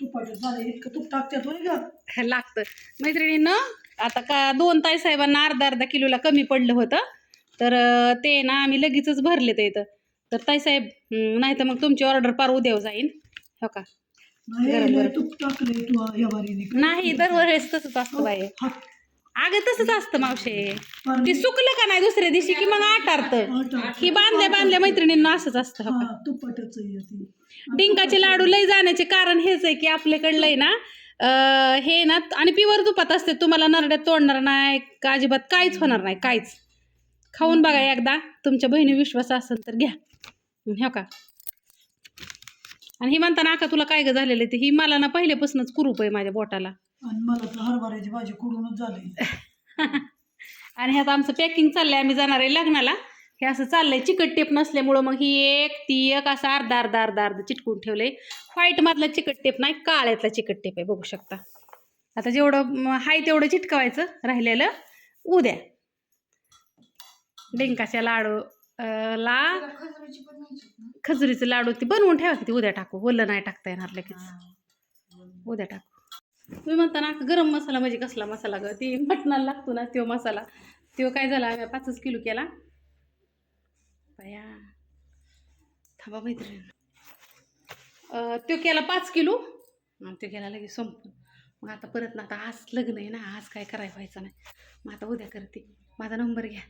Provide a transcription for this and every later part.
तुपाट झालं इतकं तूप टाकतात होय ग. हे लागतं. मैत्रिणीनं आता का दोन ताई साहेबांना अर्धा अर्धा किलोला कमी पडलं होतं. तर अं, ते ना आम्ही लगेचच भरले ते इथं. तर ताईसाहेब नाही तर मग तुमची ऑर्डर पार उद्या जाईल हो का? नाही गरम लय गरम. तूप टाकलंय तू या बारीने नाही दरवेळेस तसंच असतं बाई. हात अगं तसंच असतं मावशे. ते सुकलं का नाही दुसऱ्या दिवशी की मग आटारतं. ही बांधल्या बांधल्या मैत्रिणींना असंच असतं हो का? तुपाटच डिंकाचे लाडू लय जाण्याचे कारण हेच आहे की आपल्याकडलं आहे ना अं, हे ना आणि प्युअर तुपात असते. तुम्हाला नरड्यात तोडणार नाही का अजिबात काहीच होणार नाही काहीच. खाऊन बघा एकदा. तुमच्या बहिणी विश्वास असेल तर घ्या. हो का? आणि ही म्हणताना का तुला काय ग झालेलं आहे ते? ही मला ना पहिल्यापासूनच कुरूप आहे माझ्या बोटाला. आणि मला तर हरभऱ्याची भाजी कुडूनच झाली. आणि ह्यात आमचं पॅकिंग चाललंय आम्ही जाणार आहे लग्नाला. हे असं चाललंय चिकट टेप नसल्यामुळं मग ही एक ती एक असं अर्धा अर्धा अर्धा अर्धा चिटकून ठेवलंय. व्हाईट मधला चिकट टेप नाही काळ्यातला चिकट टेप आहे बघू शकता. आता जेवढं हाय तेवढं चिटकवायचं राहिलेलं. उद्या. डिंकाच्या लाडू ला खजुरीचं लाडू ती बनवून ठेवा की ती उद्या टाकू. ओलं नाही टाकता येणार लगेच. उद्या टाकू. तुम्ही म्हणता ना गरम मसाला म्हणजे कसला मसाला ग? ती मटणाला लागतो ना तो मसाला. तो काय झाला आम्ही पाचच किलो केला. बया. थांबा मैत्रीण. तो केला पाच किलो. तो केला लगेच संपून. मग आता परत ना आता आज लग्न आहे ना आज काय करायला व्हायचं नाही. मग आता उद्या करते. माझा नंबर घ्या.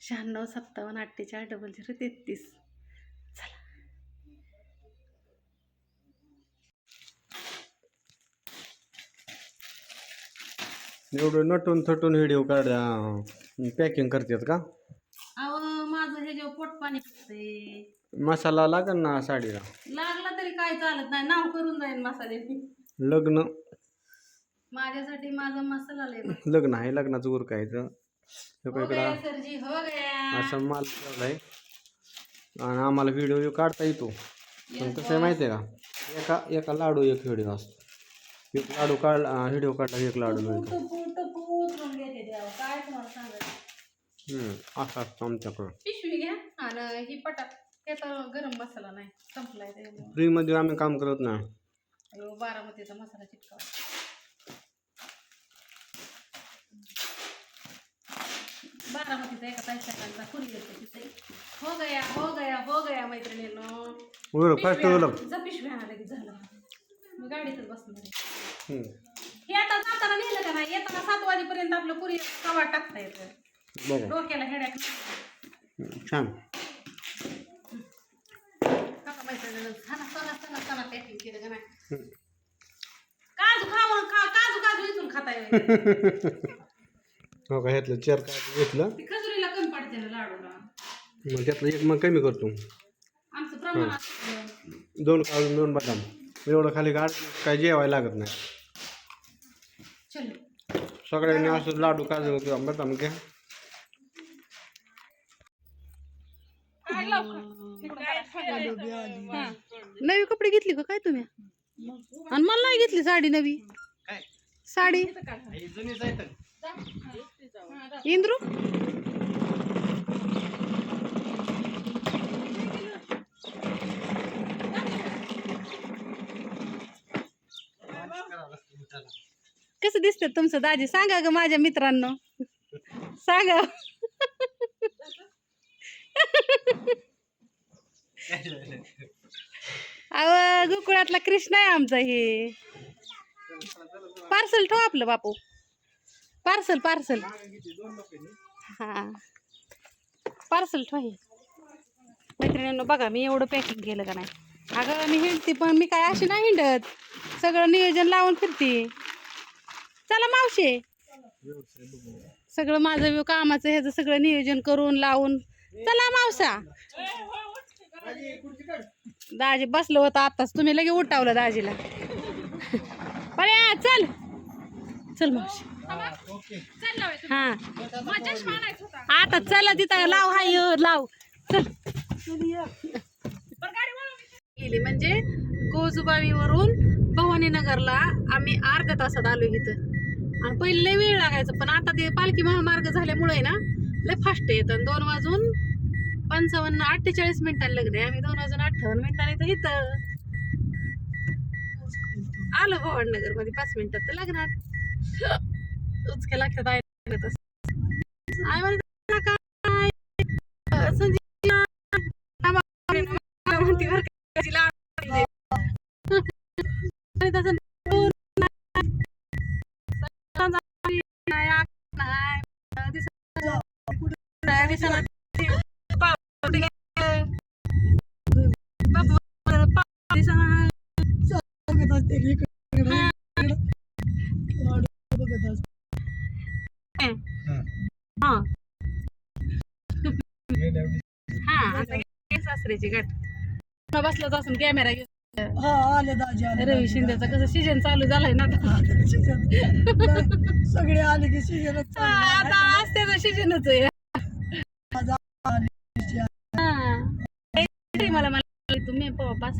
शहाण्णव सत्तावन्न अठ्ठेचाळीस डबल झिरो तेहतीस. एवढं नटून थटून व्हिडिओ काढ पॅकिंग करतात का? अहो माझं हे जेव्हा पोट पाणी पिकते मसाला लागेल ना साडीला? लागला तरी काय चालत नाही. नाव करून जाईन मसाले. लग्न? माझ्यासाठी माझा मसाला लय बघ. लग्न आहे लग्नाचं उरकायचं. हे हो काय गया इकडं. सरजी हो गया. असं माल ठेवलाय आणि आम्हाला व्हिडिओ काढता येतो. पण कसं आहे माहिती आहे का? एका एका लाडू एक व्हिडिओ असतो. एक लाडू काढ व्हिडिओ काढला की? एक लाडू मिळतो काय तुम्हाला सांगायचं? हम्म, असं असतं आमच्याकडं. पिशवी घ्या आणि ही पटा हे तर गरम मसाला नाही संपलाय त्याच्यामुळं. फ्रीमध्ये आम्ही काम करत नाही. अयो, बारामतीचा मसाला चिटकावा. बारामतीचा एका पैशाचा कुरिअरचा तिथे हो गया हो गया हो गया मैत्रिणींनो. फास्ट जा पिशवी आणा लगेच झालं. मी गाडीतच बसणार हे आता जाताना नेलं का नाही? येताना सात वाजेपर्यंत आपलं पुरी कवा टाकता येतं. डोक्याला हेड्याक छान. काका मैत्रिणीनं सणा सणा सणा सणा पॅकिंग केलं का नाही? हम्म. काजू खावा खा काजू काजू इथून खाता येईल हो का ह्यातलं चेअर काय घेतलं? ती खजुरीला कमी पडते ना लाडूला. मग त्यातलं एक मग कमी करतो. आमचं प्रमाण असतं. दोन काजू दोन बदाम. एवढं खाली गाड काय जेवायला लागत नाही। चल। सगळ्यांनी असं लाडू काजू किंवा बदाम घ्या नवी कपडे घेतली का काय तुम्ही? आणि मला नाही घेतली साडी नवी। साडी? इंद्रू? कसं दिसत तुमचं दाजी? सांगा ग माझ्या मित्रांनो. सांगा. अव गोकुळातला कृष्ण आहे आमचा हे. पार्सल ठेव आपलं बापू. Parcel parcel. हा. पार्सल ठेव हे. मैत्रिणींनो बघा मी एवढं पॅकिंग केलं का नाही. अगं मी हिंडते पण. मी काय अशी नाही हिंडत. सगळं नियोजन लावून फिरते. चला मावशे. सगळं माझं कामाचं ह्याचं सगळं नियोजन करून लावून. चला मावसा. दाजी बसलं होतं आताच तुम्ही लगे उठावलं दाजीला. या चल. चल मावशी. हा. आता चला तिथं लाव हाय लाव. चल. केली. म्हणजे गोजुबाईवरून भवानीनगरला आम्ही अर्ध्या तासात आलो इथं. आणि पहिले वेळ लागायचा पण आता ते पालखी महामार्ग झाल्यामुळे ना लय फास्ट येतं. दोन वाजून पंचावन्न अठ्ठेचाळीस मिनिटांनी लग्न आहे. आम्ही दोन वाजून अठ्ठावन्न मिनिटांनी तर इथं. आलो भवाननगरमध्ये पाच मिनिटात तर लग्नात. उचक्या लागतात आई असते बघत असते हा. हा. आता सासऱ्याची गाठ बसलाच असून कॅमेरा घेऊन हा आले दाजी आले रवी शिंदेचा कसं सीजन चालू झालाय ना सीजन सगळे आले की सीजनच हा, आता त्याचा सीजनच आहे मला मला तुम्ही पाच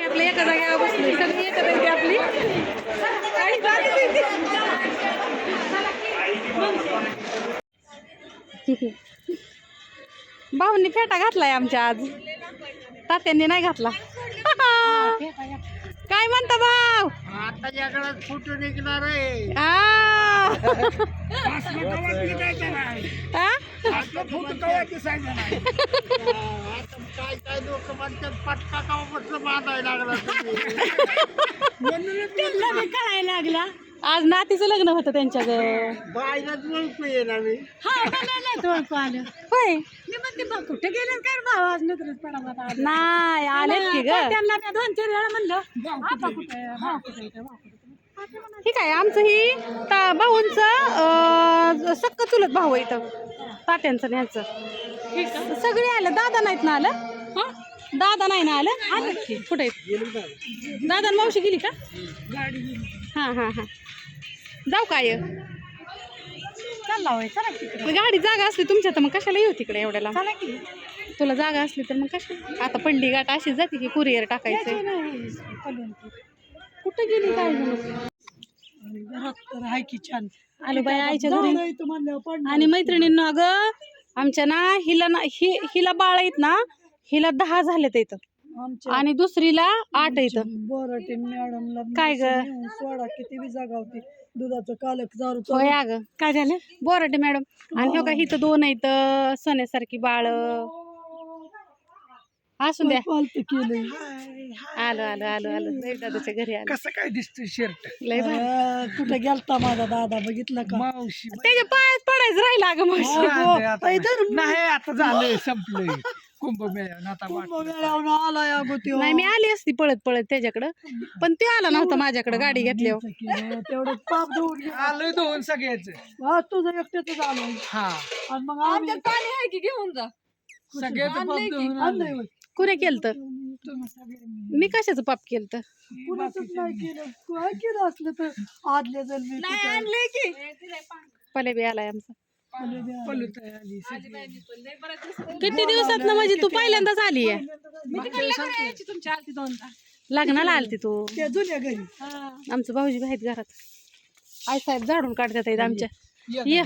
आपल्या एका जागेवर सगळी येते आपली. भाऊंनी फेटा घातलाय आमच्या आज. तात्यांनी नाही घातला. काय म्हणता भाऊ? आता जगात फोटो निघणार आहे? आ. काय काय लोक म्हणतात पटका कवा म्हटलं बांधायला लागला म्हणून कळायला लागला. आज नातीचं लग्न होतं त्यांच्या ग बायलाच ओळखू येणार मी. हा ओळखू आलं. होय. मी म्हणते बा कुठे गेले काय? भाव आज नजरेत पडा मला नाही आलेत की ग. त्यांना मी दोन चार वेळा म्हणलं कुठे हा कुठे ठीक आहे आमचं ही ता भाऊंचं सक्क चुलत भाऊ आहे इथं. तात्यांचं ह्यांचं. सगळे आलं. दादा नाहीत ना आलं? हा? दादा नाही ना आलं? आलं. कुठे आहेत? दादा आणि मावशी गेली का? गाडी गेली. हां हां हां. जाऊ काय होय मग गाडी जागा असली तुमच्या तर मग कशाला येऊ तिकडे एवढ्याला? तुला जागा असली तर मग कशा आता पंडी गाठ अशीच जाते की कुरिअर टाकायचं. कुठे गेली काय घरात तर आहे की छान. आलो बाई आईच्या घरी. आणि मैत्रिणींना अगं आमच्या ना हिला ना हि हिला बाळ आहेत ना हिला दहा झालेत इथं. आणि दुसरीला आठ येतं बोराटे मॅडमला काय ग? सोडा किती बी जागावती दुधाचं कालक दारू होय अगं. काय झालं? बोराटे मॅडम. आणि हो का इथं दोन आहेत सोन्यासारखी बाळ. असून द्या. आलो आलो आलो आलो. लय दादाच्या घरी आलो. कसं काय दिसतोय शर्ट लय भारी. कुठे गेलता माझा दादा? बघितला का? मावशी त्याच्या पायात पडायचं राहिला अगं मावशी. नाही आता झालंय संपलंय. कुंभमेळ्यावर आता कुंभमेळ्यावर आलाय अगो त्यो नाही मी आली असती पळत पळत त्याच्याकडं. पण ते आला नव्हता माझ्याकडे गाडी घेतल्यावर. तेवढं पाप धुवून आलोय धुवून सगळ्याच. हा तुझं एकट्याच आलोय हा. आणि मग आम्ही पाणी आहे की घेऊन जा? सगळ्याच आणलंय होय. कुणी केलं तर मी कशाचं पाप केलं तर कुणाचंच नाही केलं. काय केलं असलं तर आदल्या जन्मी पले बी आलाय आमचा. आली किती दिवसात ना म्हणजे तू पहिल्यांदाच आली लग्नाला आलती तू. त्या जुन्या घरी. आमचं भाऊजी आहेत घरात. आई साहेब झाडून काढतात आहेत आमच्या. ये.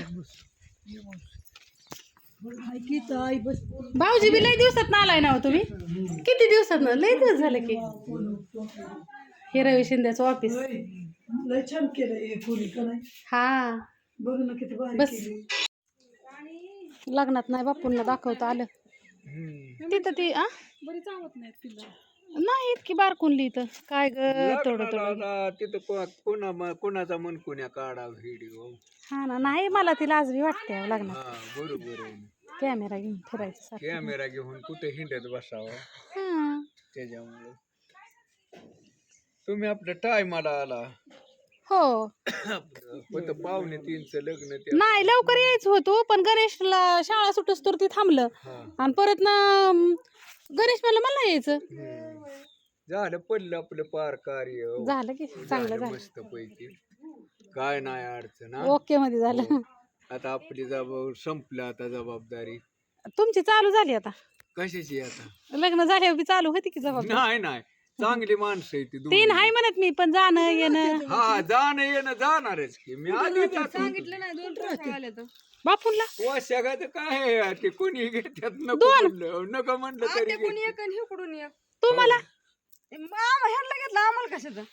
भाऊजी बी लय दिवसात ना आलाय ना हो तुम्ही? किती दिवसात ना लय दिवस झालं की. हे रवी शिंदेचं ऑफिस लय छान केलं हे बघ ना किती बस. लग्नात नाही बापूंना दाखवता आलं. तिथं ती आ? नाही इतकी बारकुनली इथं. काय ग थोडं थोडं तिथं को- कोणा म- कोणाचा मन कोण्या काढा व्हिडिओ हा ना नाही मला ती लाजवी वाटते अहो लग्नात. हा बरोबर आहे. कॅमेरा घेऊन फिरायचं सारखं. कॅमेरा घेऊन कुठे हिंडत बसावा? हा. त्याच्यामुळे. तुम्ही आपल्या टायमाला आला. हो. होतं पाहुणे तीनचं लग्न ते नाही लवकर यायचं होतो पण गणेशला शाळा सुटस तर ती थांबलं. हा. आणि परत ना अं, गणेश मला मला यायचं. हम्म. झालं पडलं आपलं पार कार्य. झालं की चांगलं झालं मस्त पैकी काय नाही अडचण हा? ओके मध्ये झालं. आता आपली जबाब संपलं आता जबाबदारी. तुमची चालू झाली आता. कशाची आता? लग्न झाल्यावर बी चालू होती की जबाबदारी? नाही नाही. चांगली माणसं आहे ती दोन्ही. तीन हाय म्हणत मी पण जाणं येणं. हा जाणं येणं जाणारच की. मी आधी बापूंला पोशाखाचं काय आहे ते कोणी घेतात नको म्हणलं नको म्हणलं तरी घेतात. तुम्हाला? ह्यांना घेतलं आम्हाला कशाचं?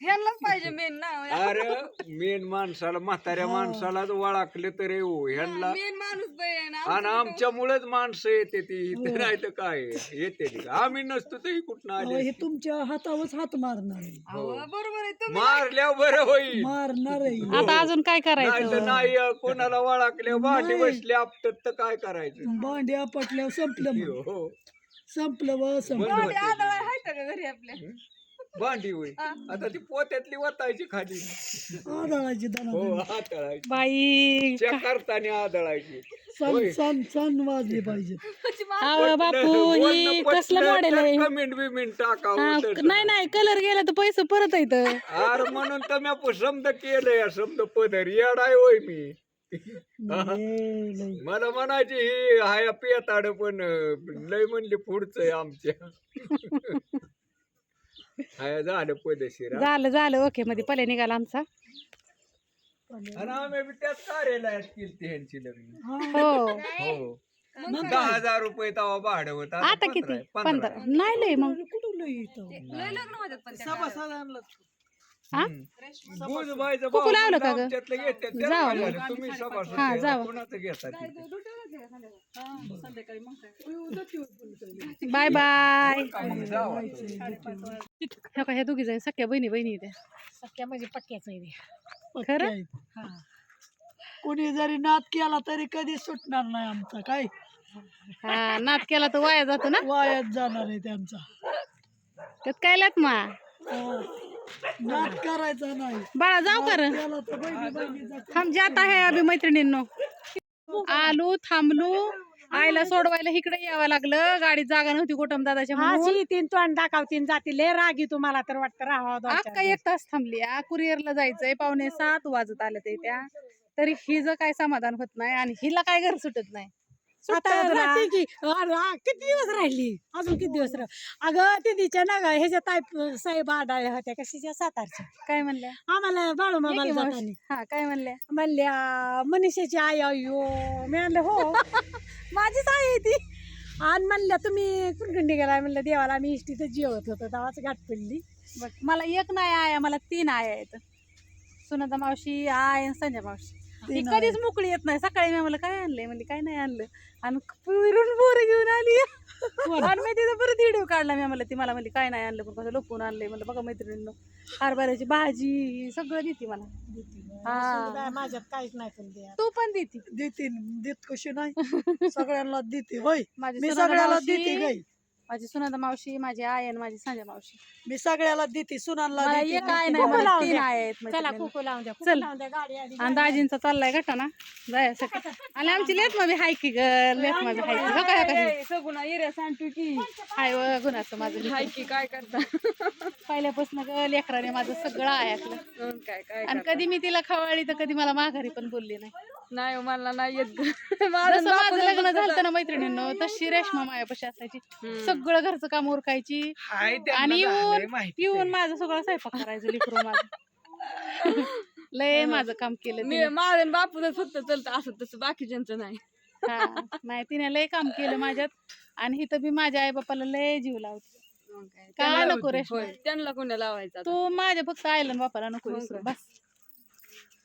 ह्यांनाच पाहिजे मेन ना अरे मेन माणसाला म्हाताऱ्या माणसालाच वळाकले तर हो ह्यांना मेन माणूस बाई आहे ना आणि आमच्यामुळेच माणसं येते ती इथे नाही तर काय येते ती. आम्ही नसतो तरी कुठं अहो, आले हे तुमच्या हातावरच हात मारणार आहे. अहो, बरोबर आहे तुम्ही मारल्या बरं होईल. मारणार आहे. आता अजून काय नाही तर करायचं नाही कोणाला वळाकल्या भांडी बसले आपटत तर काय करायचं? भांडी आपटल्यावर संपलं मग. हो. संपलं व संपलं. आदळ आहेत का घरी आपल्या? भांडी होईल आता ती पोत्यातली वतायची खाली. आदळाची दाना हो आदळायची. बाई करताना आदळायची. वाजले पाहिजे. अहो बापू ही कसलं मॉडेल आहे? कमेंट बिमेंट टाकावं हा, तर. नाही नाही कलर गेला तर पैसे परत येत अरे म्हणून तर मी समज केलंय समज पदर. येडाय होय मी. लय, लय. मला म्हणायची ही हाया पेताड पण अं, लय म्हणले पुढचं आहे आमच्या. हाया झालं पदशीर. झालं झालं. ओके मध्ये पले निघाला आमचा. आणि आम्ही बी त्याच कार्यालयात केली ह्यांची लग्न. हो. हो. दहा हजार रुपये तवा भाडं होत. आता किती? पंधरा नाही लय मग. कुठं लय इथं? लय लग्न होतात पण त्या काळात. हा कुकू लावलं का ग? हा? Bye bye. जावा. ह्या का ह्या दोघी जाय सख्या बहिणी बहिणी त्या. सख्या म्हणजे पक्क्याच आहे खरं. हा. कोणी जरी नाद केला तरी कधी सुटणार नाही आमचा काय? हा नात केला तर वाया जातो ना? वायात जाणार आहे त्यांचा. त्यात काय लात मा? नाद करायचा नाही. बाळा जाऊ कर. हम जाता है अभि मैत्रिणींनो आलो थांबलो. आईला सोडवायला इकडे यावं लागलं. गाडी जागा नव्हती गोटम दादाच्या तीन तोंड दाखवतीन जाती. लय रागी तुम्हाला तर वाटतं राहावं अक्का एक तास थांबली आ. कुरिअरला जायचंय पावणे सात वाजत आले ते त्या. तरी हिचं काय समाधान होत नाही आणि हिला काय घर सुटत नाही. आता राहते की. अरे, आ, किती दिवस राहिली? अजून किती दिवस राह? अगं तिच्या ना ग ह्याच्या ताई साहेब आडाळ्या होत्या कशाच्या सातारच्या. काय म्हणल्या? आम्हाला बाळू ये की मामाला मावशी. जाताना. हा काय म्हणल्या? म्हणल्या मनीषाची आई अय्यो. मी म्हणलं हो. माझीच आई आहे ती. आणि म्हणल्या तुम्ही कुणकुंडी गेला म्हणलं देवाला आम्ही इष्टीतच जेवत होतो तेव्हाच गाठ पडली. बघ, मला एक नाही आया मला तीन आया आहेत. सुनंदा मावशी आय आणि संजय मावशी. ती कधीच मोकळी येत नाही. सकाळी मी मला काय आणलंय? म्हणजे काय नाही आणलं. आणि फिरून बोरं घेऊन आली. आणि मी तिथं परत व्हिडिओ काढला मी मला ती मला म्हणली काय नाही आणलं पण कसं लपून आणलंय. म्हणलं बघा मैत्रिणींनो हरभऱ्याची भाजी सगळं देते मला. हा. माझ्यात काहीच नाही तू पण देते. देते देत कशी नाही. सगळ्यांना देते होय. माझी सगळ्याला मावशी, देते माझी सुनंदा मावशी माझी आई आणि माझी संजय मावशी. मी सगळ्याला देते सुनांना मला देते. एक कुकू नाही मला लावून तीन द्या. आय आहेत चला लावून द्या चल. कुकू लावून द्या गाडी आली आणि दाजींचा चाललाय गटा ना? जायसाठी आणि आमची लेत मग हाय की ग लेत माझी हाय की बघा कशी सगुणा सांगतो की. हाय व गुणाचं माझं हाय. की काय करता? पहिल्यापासून ग लेकराने माझं सगळं ऐकलं काय काय आणि कधी मी तिला खवळली तर कधी मला माघारी पण बोलली नाही. नाही हो, मला नाही येत ग. जसं माझं माझं लग्न झालं ना मैत्रिणींनो तशी रेशमा मायापाशी असायची. सगळं घरचं काम उरकायची. आणि येऊन येऊन माझं सगळं स्वयंपाक करायचं लिकरू माझं. लय माझं काम केलं मी तिने. माझं आणि बापूचं फक्त चलतं असं तसं बाकीच्यांचं नाही. हा नाही तिने लय काम केलं माझ्यात. आणि इथं बी माझ्या आई बापाला लय जीव लावते. काय. त्यांना- नको रेशमा? होय त्यांना कोणा लावायचं आता? तू माझ्या फक्त आईला आणि बापाला नको विसरू का? बस.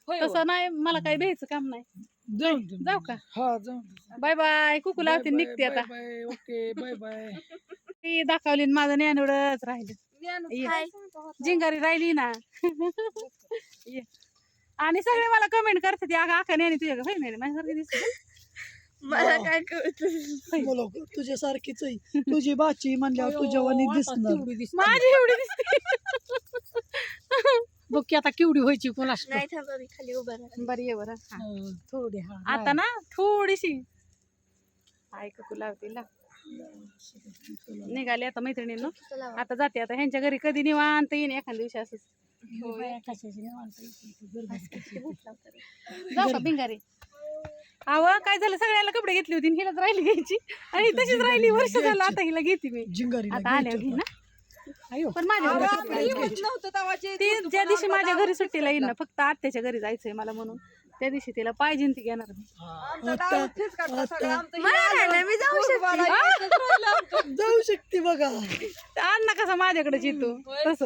होय हो. तसं नाही मला काही भ्यायचं काम नाही. जाऊ जाऊ का? हा जाऊ बाय बाय. कुकू लावते निघते आता. Bye okay bye bye. ती दाखवली आणि माझं ज्ञान एवढंच राहिलं ये. जिंगारी राहिली ना. ये. आणि सगळे मला कमेंट करतात अगं आका नाही तुझ्या बहिणी माझ्यासारखी दिसते. मला काय कळत बोलो तुझ्या सारखीच आहे. तुझी बाची म्हणल्यावर तुझ्या वाणी दिसणार. माझी एवढी दिसते. बघ की आता केवढी व्हायची कोणास बरी आहे बरं. हा. थोडी हा आता ना थोडीशी. ऐक कुकू लावते ला निघाली आता मैत्रिणींनो. आता जाते. आता ह्यांच्या घरी कधी निवांत येईन एखाद्या दिवशी असंच. जाऊ का भिंगारी? अव काय झालं? सगळ्याला कपडे घेतली होती आणि हिलाच राहिली घ्यायची. आणि ही तशीच राहिली. वर्ष झालं आता हिला घेते मी. जिंगारी आता आल्यावर घे ना? पण माझ्या ती ज्या दिवशी माझ्या घरी सुट्टीला येईन ना फक्त आत्याच्या घरी जायचंय मला म्हणून. त्या दिवशी तिला पाहिजे ती घेणार मी. जाऊ शकते. बघा. अण्णा कसा माझ्याकडे येतो तसं.